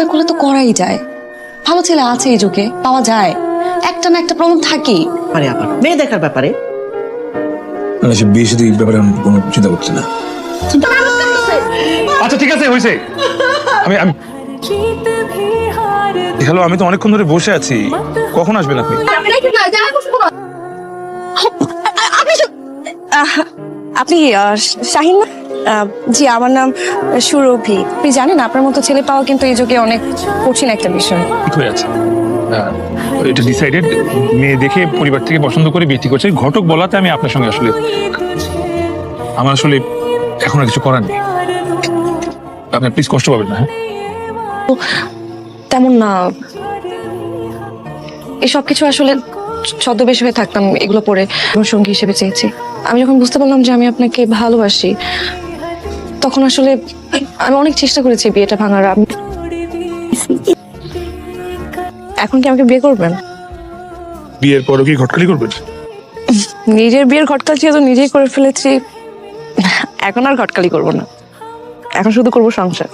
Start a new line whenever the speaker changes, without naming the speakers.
সংসার করলে তো করাই যায়। ভালো ছেলে আছে এই যুগে পাওয়া যায়। একটা না একটা প্রবলেম থাকেই।
আরে আবার মেয়ে দেখার ব্যাপারে?
মানে সে বিয়ে সাথে ব্যাপারে আমি কোনো চিন্তা করছি না।
আচ্ছা ঠিক আছে হয়েছে। আমি আমি হ্যালো আমি তো অনেকক্ষণ ধরে বসে আছি। কখন আসবেন আপনি?
আপনি শাহিন না? আহ, জি আমার নাম সুরভি। আপনি জানেন আপনার মতো ছেলে পাওয়া কিন্তু এই যুগে অনেক কঠিন একটা বিষয়।
ঠিক হয়ে আছে। এটা ডিসাইডেড মেয়ে দেখে পরিবার থেকে পছন্দ করে বিয়ে করছে ঘটক বলাতে আমি আপনার সঙ্গে আসলে আমার আসলে এখন আর কিছু করার নেই। আপনি প্লিজ কষ্ট পাবেন না হ্যাঁ?
তেমন না। এসব কিছু আসলে ছদ্মবেশ হয়ে থাকতাম এগুলো পরে সঙ্গী হিসেবে চেয়েছি। আমি যখন বুঝতে পারলাম যে আমি আপনাকে ভালোবাসি তখন আসলে আমি অনেক চেষ্টা করেছি বিয়েটা ভাঙার। আমি এখন কি আমাকে বিয়ে করবেন?
বিয়ের পরও কি ঘটকালি করবেন?
নিজের বিয়ের ঘটকাল তো নিজেই করে ফেলেছি। এখন আর ঘটকালি করব না। এখন শুধু করব সংসার।